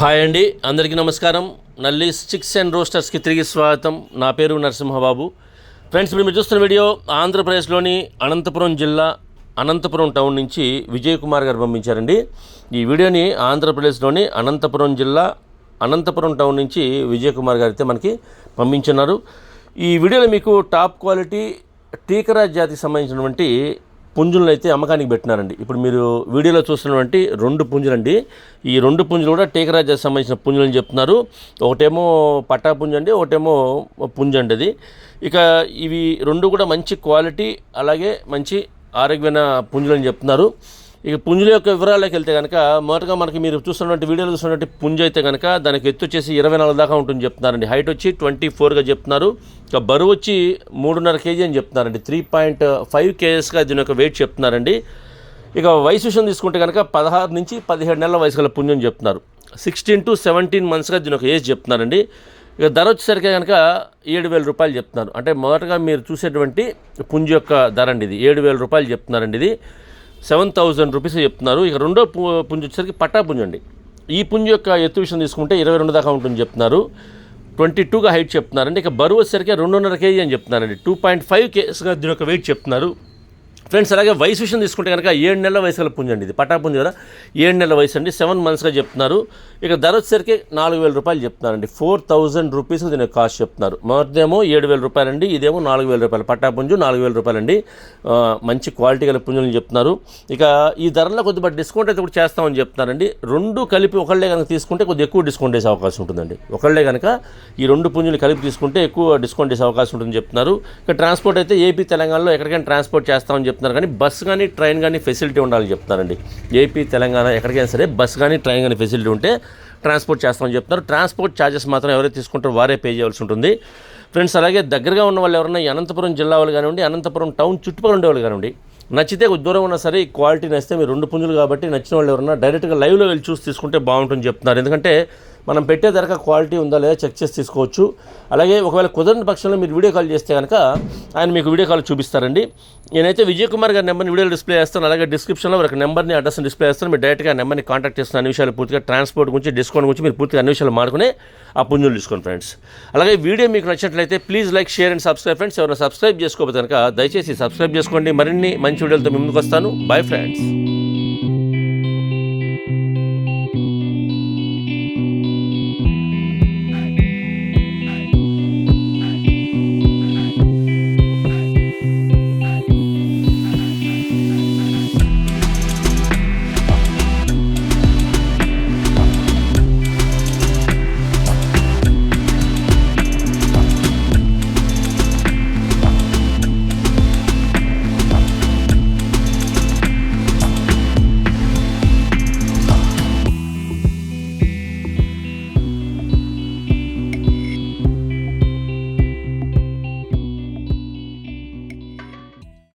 Hi అండి. అందరికీ నమస్కారం. నల్లి స్టిక్స్ అండ్ రోస్టర్స్కి తిరిగి స్వాగతం. నా పేరు నరసింహబాబు. ఫ్రెండ్స్ ఇప్పుడు మీరు చూస్తున్న వీడియో ఆంధ్రప్రదేశ్లోని అనంతపురం జిల్లా అనంతపురం టౌన్ నుంచి విజయ్ కుమార్ గారు పంపించారండి. ఈ వీడియోని ఆంధ్రప్రదేశ్లోని అనంతపురం జిల్లా అనంతపురం టౌన్ నుంచి విజయ్ కుమార్ గారు అయితే మనకి పంపించున్నారు. ఈ వీడియోలో మీకు టాప్ క్వాలిటీ టీకరాజ్ జాతికి సంబంధించినటువంటి పుంజులను అయితే అమ్మకానికి పెట్టినారండి. ఇప్పుడు మీరు వీడియోలో చూస్తున్నటువంటి రెండు పుంజులండి. ఈ రెండు పుంజులు కూడా టేకరాజాకి సంబంధించిన పుంజులని చెప్తున్నారు. ఒకటేమో పట్టా పుంజు అండి ఒకటేమో పుంజు అండి అది. ఇక ఇవి రెండు కూడా మంచి క్వాలిటీ అలాగే మంచి ఆరోగ్యమైన పుంజులని చెప్తున్నారు. ఇక పుంజుల యొక్క వివరాల్లోకి వెళ్తే కనుక మొదటగా మనకి మీరు చూస్తున్నటువంటి వీడియోలో చూస్తున్నటువంటి పుంజు అయితే కనుక దానికి ఎత్తు వచ్చేసి ఇరవై నాలుగు దాకా ఉంటుంది చెప్తున్నారండి. హైట్ వచ్చి ట్వంటీ ఫోర్గా చెప్తున్నారు. ఇక బరువు వచ్చి మూడున్నర కేజీ అని చెప్తున్నారండి. త్రీ పాయింట్ ఫైవ్ కేజెస్గా దీని యొక్క వెయిట్ చెప్తున్నారండి. ఇక వయసు విషయం తీసుకుంటే కనుక పదహారు నుంచి పదిహేడు నెలల వయసు గల పుంజు అని చెప్తున్నారు. సిక్స్టీన్ టు సెవెంటీన్ మంత్స్గా దీని ఒక ఏజ్ చెప్తున్నారండి. ఇక ధర వచ్చేసరికి కనుక ఏడు వేల రూపాయలు చెప్తున్నారు. అంటే మొదటగా మీరు చూసేటువంటి పుంజు యొక్క ధర అండి ఇది. ఏడు వేల రూపాయలు చెప్తున్నారండి ఇది. సెవెన్ థౌజండ్ రూపీస్ చెప్తున్నారు. ఇక రెండో పు- పుంజు వచ్చేసరికి పట్టా పుంజు అండి ఈ పుంజు యొక్క ఎత్తు విషయం తీసుకుంటే ఇరవై రెండు దాకా ఉంటుంది చెప్తున్నారు. ట్వంటీ టూగా హైట్ చెప్తున్నారండి. ఇక బరువు వచ్చేసరికి రెండున్నర కేజీ అని చెప్తున్నారండి. టూ పాయింట్ ఫైవ్ కేజీస్గా దీని యొక్క వెయిట్ చెప్తున్నారు. ఫ్రెండ్స్ అలాగే వయసు విషయం తీసుకుంటే కనుక ఏడు నెలల వయసు గల పుంజు అండి ఇది. పట్టా కదా? ఏడు నెలల వయసు అండి. సెవెన్ మంత్స్గా చెప్తున్నారు. ఇక ధర వచ్చేసరికి నాలుగు వేల రూపాయలు చెప్తున్నారండి. ఫోర్ థౌజండ్ రూపీస్ దీని కాస్ట్ చెప్తున్నారు. మొదటిదేమో ఏడు వేల రూపాయలండి ఇదేమో నాలుగు వేల రూపాయలు. పట్టా పుంజు నాలుగు వేల రూపాయలండి మంచి క్వాలిటీ గల పుంజులు చెప్తున్నారు. ఇక ఈ ధరలో కొద్దిగా డిస్కౌంట్ అయితే కూడా చేస్తామని చెప్తున్నారండి. రెండు కలిపి ఒకళ్ళే కనుక తీసుకుంటే కొద్దిగా ఎక్కువ డిస్కౌంట్ వేసే అవకాశం ఉంటుందండి. ఒకళ్ళే కనుక ఈ రెండు పుంజులు కలిపి తీసుకుంటే ఎక్కువ డిస్కౌంట్ వేసే అవకాశం ఉంటుందని చెప్తున్నారు. ఇక ట్రాన్స్పోర్ట్ అయితే ఏపీ తెలంగాణలో ఎక్కడికైనా ట్రాన్స్పోర్ట్ చేస్తామని చెప్తున్నారు. కానీ బస్ కానీ ట్రైన్ కానీ ఫెసిలిటీ ఉండాలని చెప్తున్నారండి. ఏపీ తెలంగాణ ఎక్కడికైనా సరే బస్ కానీ ట్రైన్ కానీ ఫెసిలిటీ ఉంటే ట్రాన్స్పోర్ట్ చేస్తామని చెప్తున్నారు. ట్రాన్స్పోర్ట్ ఛార్జెస్ మాత్రం ఎవరైతే తీసుకుంటారో వారే పే చేయాల్సి ఉంటుంది. ఫ్రెండ్స్ అలాగే దగ్గరగా ఉన్న వాళ్ళు ఎవరైనా అనంతపురం జిల్లా వాళ్ళు కానివ్వండి అనంతపురం టౌన్ చుట్టుపక్కల ఉండేవాళ్ళు కానివ్వండి నచ్చితే కొద్ది దూరం ఉన్నా సరే ఈ క్వాలిటీ నచ్చితే మీరు రెండు పుంజులు కాబట్టి నచ్చిన వాళ్ళు ఎవరన్నా డైరెక్ట్గా లైవ్లో వెళ్ళి చూసి తీసుకుంటే బాగుంటుంది చెప్తున్నారు. ఎందుకంటే మనం పెట్టే ధరకు క్వాలిటీ ఉందా లేదా చెక్ చేసి తీసుకోవచ్చు. అలాగే ఒకవేళ కుదరని పక్షంలో మీరు వీడియో కాల్ చేస్తే కనుక ఆయన మీకు వీడియో కాల్ చూపిస్తారండి. నేనైతే విజయ్ కుమార్ గారి నెంబర్ని వీడియోలో డిస్ప్లే చేస్తాను. అలాగే డిస్క్రిప్షన్లో ఒక నెంబర్ని అడ్రస్ని డిస్ప్లే చేస్తాను. మీరు డైరెక్ట్గా ఆ నెంబర్ని కాంటాక్ట్ చేస్తున్న అన్ని విషయాలు పూర్తిగా ట్రాన్స్పోర్ట్ గురించి డిస్కౌంట్ గురించి మీరు పూర్తిగా అన్ని విషయాలు మాడుకునే ఆ పుంజులు తీసుకోండి ఫ్రెండ్స్. అలాగే వీడియో మీకు నచ్చినట్లయితే please like share and subscribe friends. ఎవరైనా సబ్స్క్రైబ్ చేసుకోకపోతే కనుక దయచేసి సబ్స్క్రైబ్ చేసుకోండి. మరిన్ని మంచి వీడియోలతో ముందుకు వస్తాను. Bye friends